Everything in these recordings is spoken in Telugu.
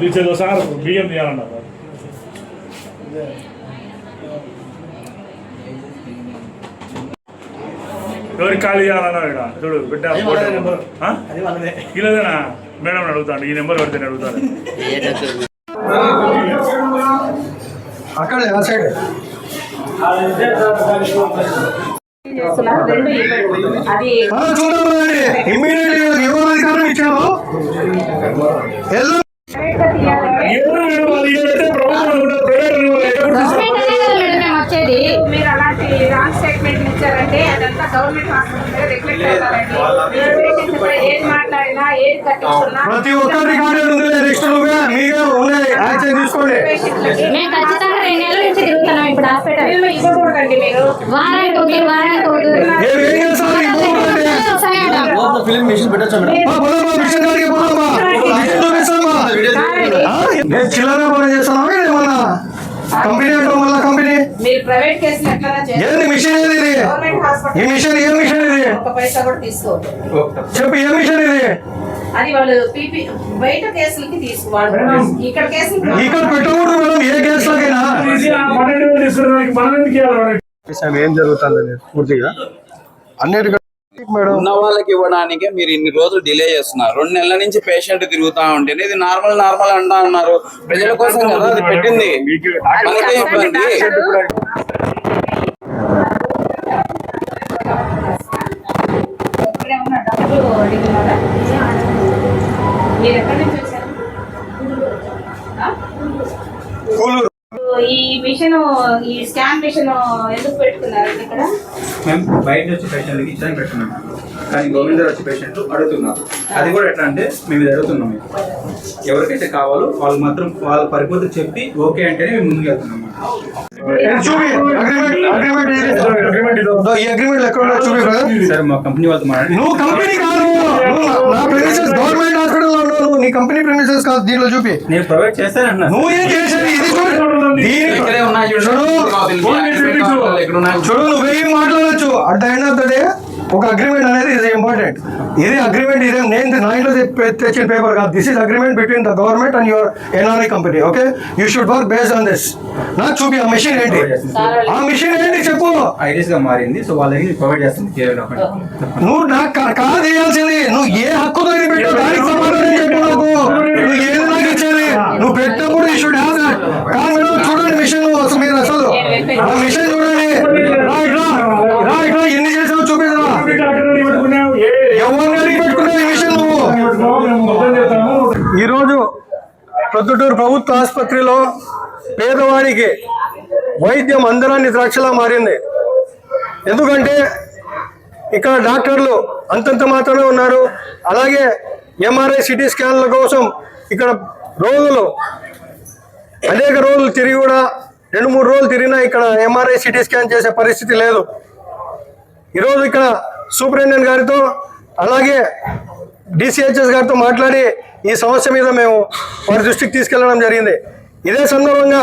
తీసేది సార్ బియ్యం తీయాలన్నారు ఎవరికి ఖాళీ చేయాలన్నారు ఇక్కడ చూడు బిడ్డ ఈయనదేనా మేడం అడుగుతాను ఈ నెంబర్ పెడితే అడుగుతాను అక్కడ ఆ సైడ్ చేస్తున్నారు వచ్చేది మీరు అలాంటి రాంగ్ స్టేట్మెంట్ ఇచ్చారంటే అదంతా గవర్నమెంట్ హాస్పిటల్ రిఫ్లెక్ట్ అవుతారండి మాట్లాడినా ఏది కట్టించుకున్నా ప్రతి ఒక్కరి మేము ఖచ్చితంగా రెండు నెలల నుంచి తిరుగుతున్నాం ఇప్పుడు హాస్పిటల్. మీరు ఇవ్వకూడదండి మీరు. వారానికి ఒకటి వారానికి ఒకటి. ఏం నేను చిల్లర పని చేస్తాను ఏమన్నా కంపెనీ అంటే మళ్ళా కంపెనీ? మీరు ప్రైవేట్ కేసులు ఎట్లా ఏంది మిషన్ ఏది ఇది? గవర్నమెంట్ ఈ మిషన్ ఏ మిషన్ ఇది? ఒక పైసా కూడా తీసుకోవద్దు చెప్పు ఏ మిషన్ ఇది? అది వాళ్ళు పీపీ బయట కేసులకి తీసుకోవాలి ఇక్కడ కేసులు ఇక్కడ పెట్టకూడదు మేడం ఏ కేసులకైనా. మనం? ఏం జరుగుతుంది పూర్తిగా? అన్నిటికంటే మేడం ఉన్న వాళ్ళకి ఇవ్వడానికే మీరు ఇన్ని రోజులు డిలే చేస్తున్నారు. రెండు నెలల నుంచి పేషెంట్ తిరుగుతా ఉంటే ఇది నార్మల్ నార్మల్ అంటా ఉన్నారు. ప్రజల కోసం కదా అది పెట్టింది. మీకు మనకే ఇబ్బంది? స్కాన్ మిషన్ ఎందుకు పెట్టుకున్నారు ఇక్కడ? మేము బయట వచ్చి పేషెంట్కి ఇచ్చాని పెట్టున్నాం కానీ గవర్నమెంట్ దగ్గర వచ్చి పేషెంట్లు అడుగుతున్నారు. అది కూడా ఎట్లా అంటే మేము ఇది అడుగుతున్నాం మీకు. ఎవరికైతే కావాలో వాళ్ళు మాత్రం వాళ్ళ పరిపూర్తి చెప్పి ఓకే అంటేనే మేము ముందుకు వెళ్తున్నాం. సరే మా కంపెనీ వాళ్ళతో మాట్లాడి నువ్వు కంపెనీ కాదు. నువ్వు నా గవర్నమెంట్ హాస్పిటల్ కంపెనీ కాదు. దీనిలో చూపి. నేను ప్రొవైడ్ నువ్వు ఏం ఇది చూడు. నువ్వేం మాట్లాడచ్చు at the end of the day ఒక అగ్రిమెంట్ అనేది ఇది ఇంపార్టెంట్ ఇది అగ్రిమెంట్ ఇదే నేను నా ఇంట్లో తెచ్చిన పేపర్ కాదు. This is agreement between the government and your NRI company okay you should work based on this నాకు చూపి ఆ మిషన్ ఏంటి? ఆ మిషన్ ఏంటి చెప్పు? ఐడియస్గా మారింది సో వాళ్ళకి ప్రొవైడ్ చేస్తుంది. నువ్వు నాకు కాదు చేయాల్సింది నువ్వు ఏ హక్కుతో ఇది పెట్టావు దానికి సమాధానం చెప్పు నాకు. నువ్వు ఏది నాకు ఇచ్చేది నువ్వు పెట్టినప్పుడు ఈ షుడ్ హ్యావ్ దట్ కాదు. చూడండి మిషన్ మీరు అసలు. ఆ మిషన్ చూడండి. రా. ఇట్లా రా. ఇట్లా ఎన్ని చేసావు ఎవరిని పెట్టుకున్నావు ఈ మిషన్ నువ్వు? ఈరోజు ప్రొద్దుటూరు ప్రభుత్వ ఆసుపత్రిలో పేదవాడికి వైద్యం అందరాన్ని ద్రాక్షలా మారింది. ఎందుకంటే ఇక్కడ డాక్టర్లు అంతంత మాత్రమే ఉన్నారు. అలాగే ఎంఆర్ఐ సిటీ స్కాన్ల కోసం ఇక్కడ రోజులు. అనేక రోజులు తిరిగి కూడా రెండు మూడు రోజులు తిరిగినా ఇక్కడ ఎంఆర్ఐ సిటీ స్కాన్ చేసే పరిస్థితి లేదు. ఈరోజు ఇక్కడ సూపరింటెండెంట్ గారితో అలాగే డిసిహెచ్ఎస్ గారితో మాట్లాడి ఈ సమస్య మీద మేము వారి దృష్టికి తీసుకెళ్ళడం జరిగింది. ఇదే సందర్భంగా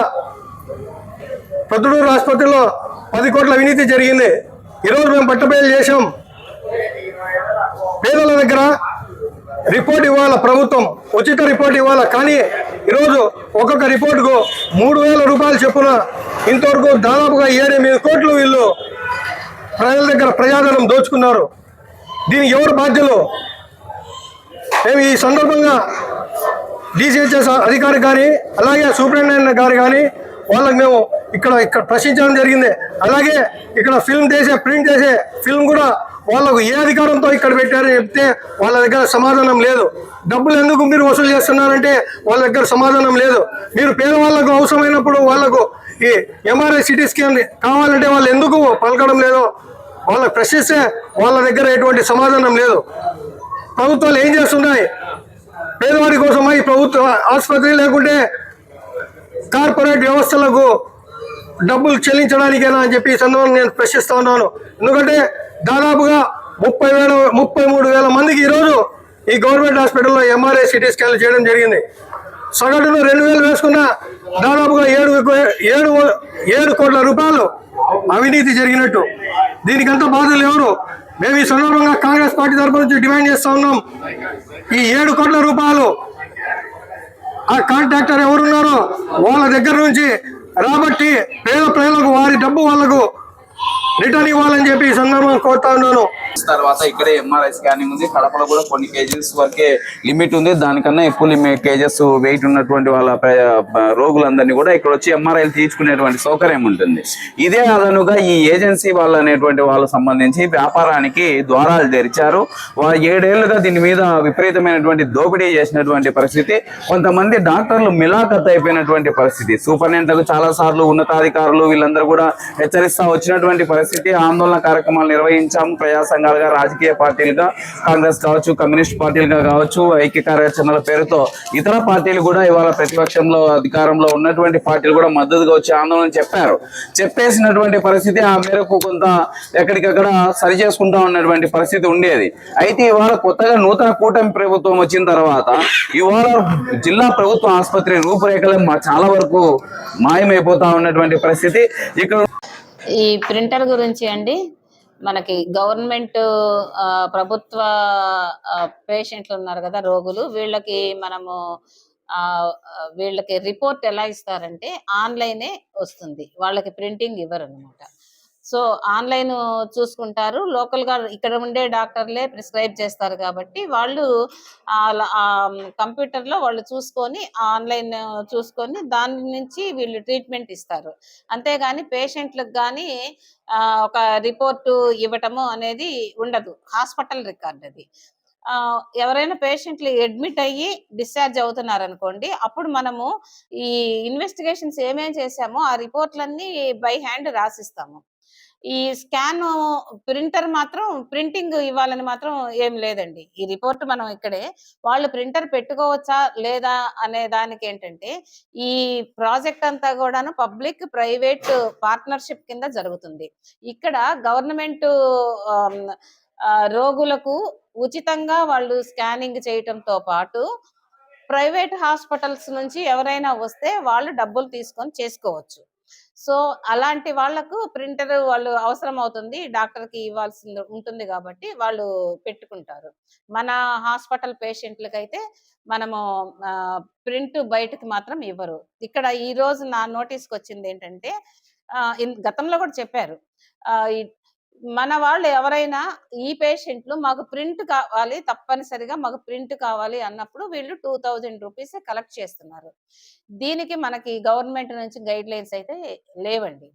పొద్దుడూరు ఆసుపత్రిలో పది కోట్ల అవినీతి జరిగింది. ఈరోజు మేము పట్టబయలు చేశాం. పేదల దగ్గర రిపోర్ట్ ఇవ్వాల ప్రభుత్వం ఉచిత రిపోర్ట్ ఇవ్వాల. కానీ ఈరోజు ఒక్కొక్క రిపోర్టుకు మూడు వేల రూపాయలు చెప్పున ఇంతవరకు దాదాపుగా ఏడెనిమిది కోట్లు వీళ్ళు ప్రజల దగ్గర ప్రజాధనం దోచుకున్నారు. దీనికి ఎవరు బాధ్యులు? మేము ఈ సందర్భంగా డీసీహెచ్ఎస్ అధికారి కానీ అలాగే సూపరింటెండెంట్ గారు కానీ వాళ్ళకి మేము ఇక్కడ ఇక్కడ ప్రశ్నించడం జరిగింది. అలాగే ఇక్కడ ఫిల్మ్ చేసే ప్రింట్ చేసే ఫిల్మ్ కూడా వాళ్ళకు ఏ అధికారంతో ఇక్కడ పెట్టారని చెప్తే వాళ్ళ దగ్గర సమాధానం లేదు. డబ్బులు ఎందుకు మీరు వసూలు చేస్తున్నారంటే వాళ్ళ దగ్గర సమాధానం లేదు. మీరు పేదవాళ్ళకు అవసరమైనప్పుడు వాళ్ళకు ఈ ఎంఆర్ఐ సిటీ స్కాన్ కావాలంటే వాళ్ళు ఎందుకు పలకడం లేదో? వాళ్ళ ప్రశ్నిస్తే వాళ్ళ దగ్గర ఎటువంటి సమాధానం లేదు. ప్రభుత్వాలు ఏం చేస్తున్నాయి? పేదవాడి కోసమా ఈ ప్రభుత్వ ఆసుపత్రి లేకుంటే కార్పొరేట్ వ్యవస్థలకు డబ్బులు చెల్లించడానికేనా అని చెప్పి ఈ సందర్భంగా నేను ప్రశ్నిస్తా ఉన్నాను. ఎందుకంటే దాదాపుగా ముప్పై వేల ముప్పై మూడు వేల మందికి ఈరోజు ఈ గవర్నమెంట్ హాస్పిటల్లో ఎంఆర్ఐ సిటీ స్కాన్లు చేయడం జరిగింది. సగటును రెండు వేలు వేసుకున్న దాదాపుగా ఏడు ఏడు ఏడు కోట్ల రూపాయలు అవినీతి జరిగినట్టు. దీనికంతా బాధలు ఎవరు? మేము ఈ సందర్భంగా కాంగ్రెస్ పార్టీ తరపు నుంచి డిమాండ్ చేస్తూ ఉన్నాం. ఈ ఏడు కోట్ల రూపాయలు ఆ కాంట్రాక్టర్ ఎవరున్నారో వాళ్ళ దగ్గర నుంచి రాబట్టి పేద ప్రజలకు వారి డబ్బు వాళ్ళకు రిటర్న్ ఇవ్వాలని చెప్పి ఈ సందర్భంగా కోరుతా ఉన్నాను. తర్వాత ఇక్కడే ఎంఆర్ఐ స్కానింగ్ ఉంది. కడపలో కూడా కొన్ని కేజెస్ వరకే లిమిట్ ఉంది. దానికన్నా ఎక్కువ లిమిట్ కేజెస్ వెయిట్ ఉన్నటువంటి వాళ్ళ రోగులందరినీ కూడా ఇక్కడ వచ్చి ఎంఆర్ఐలు తీర్చుకునేటువంటి సౌకర్యం ఉంటుంది. ఇదే అదనుగా ఈ ఏజెన్సీ వాళ్ళు అనేటువంటి వాళ్ళకి సంబంధించి వ్యాపారానికి ద్వారాలు తెరిచారు. వారు ఏడేళ్ళుగా దీని మీద విపరీతమైనటువంటి దోపిడీ చేసినటువంటి పరిస్థితి. కొంతమంది డాక్టర్లు మిలాఖత్ అయిపోయినటువంటి పరిస్థితి. సూపరింటెండెంట్లకు చాలా సార్లు ఉన్నతాధికారులు వీళ్ళందరూ కూడా హెచ్చరిస్తా వచ్చినటువంటి పరిస్థితి. ఆందోళన కార్యక్రమాలు నిర్వహించాము ప్రజా సంఘాలుగా రాజకీయ పార్టీలుగా కాంగ్రెస్ కావచ్చు కమ్యూనిస్ట్ పార్టీలుగా కావచ్చు ఐక్య కార్యాచరణల పేరుతో ఇతర పార్టీలు కూడా ఇవాళ ప్రతిపక్షంలో అధికారంలో ఉన్నటువంటి పార్టీలు కూడా మద్దతుగా వచ్చి ఆందోళన చెప్పారు. చెప్పేసినటువంటి పరిస్థితి ఆ మేరకు కొంత ఎక్కడికక్కడ సరి చేసుకుంటా ఉన్నటువంటి పరిస్థితి ఉండేది. అయితే ఇవాళ కొత్తగా నూతన కూటమి ప్రభుత్వం వచ్చిన తర్వాత ఇవాళ జిల్లా ప్రభుత్వ ఆసుపత్రి రూపురేఖలు చాలా వరకు మాయమైపోతా ఉన్నటువంటి పరిస్థితి. ఇక్కడ ఈ ప్రింటర్ గురించి అండి. మనకి గవర్నమెంట్ ఆ, ప్రభుత్వ ఆ, పేషెంట్లు ఉన్నారు కదా రోగులు వీళ్ళకి మనము ఆ వీళ్ళకి రిపోర్ట్ ఎలా ఇస్తారంటే ఆన్లైనే వస్తుంది. వాళ్ళకి ప్రింటింగ్ ఇవ్వరు అనమాట సో ఆన్లైన్ చూసుకుంటారు. లోకల్గా ఇక్కడ ఉండే డాక్టర్లే ప్రిస్క్రైబ్ చేస్తారు కాబట్టి వాళ్ళు కంప్యూటర్లో వాళ్ళు చూసుకొని ఆన్లైన్ చూసుకొని దాని నుంచి వీళ్ళు ట్రీట్మెంట్ ఇస్తారు. అంతేగాని పేషెంట్లకు కానీ ఒక రిపోర్టు ఇవ్వటము అనేది ఉండదు. హాస్పిటల్ రికార్డ్ అది. ఆ, ఎవరైనా పేషెంట్లు అడ్మిట్ అయ్యి డిశ్చార్జ్ అవుతున్నారు అనుకోండి అప్పుడు మనము ఈ ఇన్వెస్టిగేషన్స్ ఏమేం చేసామో ఆ రిపోర్ట్లన్నీ బై హ్యాండ్ రాసిస్తాము. ఈ స్కాన్ ప్రింటర్ మాత్రం ప్రింటింగ్ ఇవ్వాలని మాత్రం ఏం లేదండి. ఈ రిపోర్ట్ మనం ఇక్కడే వాళ్ళు ప్రింటర్ పెట్టుకోవచ్చా లేదా అనే దానికి ఏంటంటే ఈ ప్రాజెక్ట్ అంతా కూడాను పబ్లిక్ ప్రైవేట్ పార్ట్నర్షిప్ కింద జరుగుతుంది. ఇక్కడ గవర్నమెంట్ రోగులకు ఉచితంగా వాళ్ళు స్కానింగ్ చేయటంతో పాటు ప్రైవేట్ హాస్పిటల్స్ నుంచి ఎవరైనా వస్తే వాళ్ళు డబ్బులు తీసుకొని చేసుకోవచ్చు. సో అలాంటి వాళ్ళకు ప్రింటర్ వాళ్ళు అవసరం అవుతుంది డాక్టర్కి ఇవ్వాల్సింది ఉంటుంది కాబట్టి వాళ్ళు పెట్టుకుంటారు. మన హాస్పిటల్ పేషెంట్లకైతే అయితే మనము ప్రింట్ బయటకు మాత్రం ఇవ్వరు. ఇక్కడ ఈ రోజు నా నోటీస్కి వచ్చింది ఏంటంటే గతంలో కూడా చెప్పారు. మన వాళ్ళు ఎవరైనా ఈ పేషెంట్లు మాకు ప్రింట్ కావాలి తప్పనిసరిగా మాకు ప్రింట్ కావాలి అన్నప్పుడు వీళ్ళు టూ థౌజండ్ రూపీస్ కలెక్ట్ చేస్తున్నారు. దీనికి మనకి గవర్నమెంట్ నుంచి గైడ్ లైన్స్ అయితే లేవండి.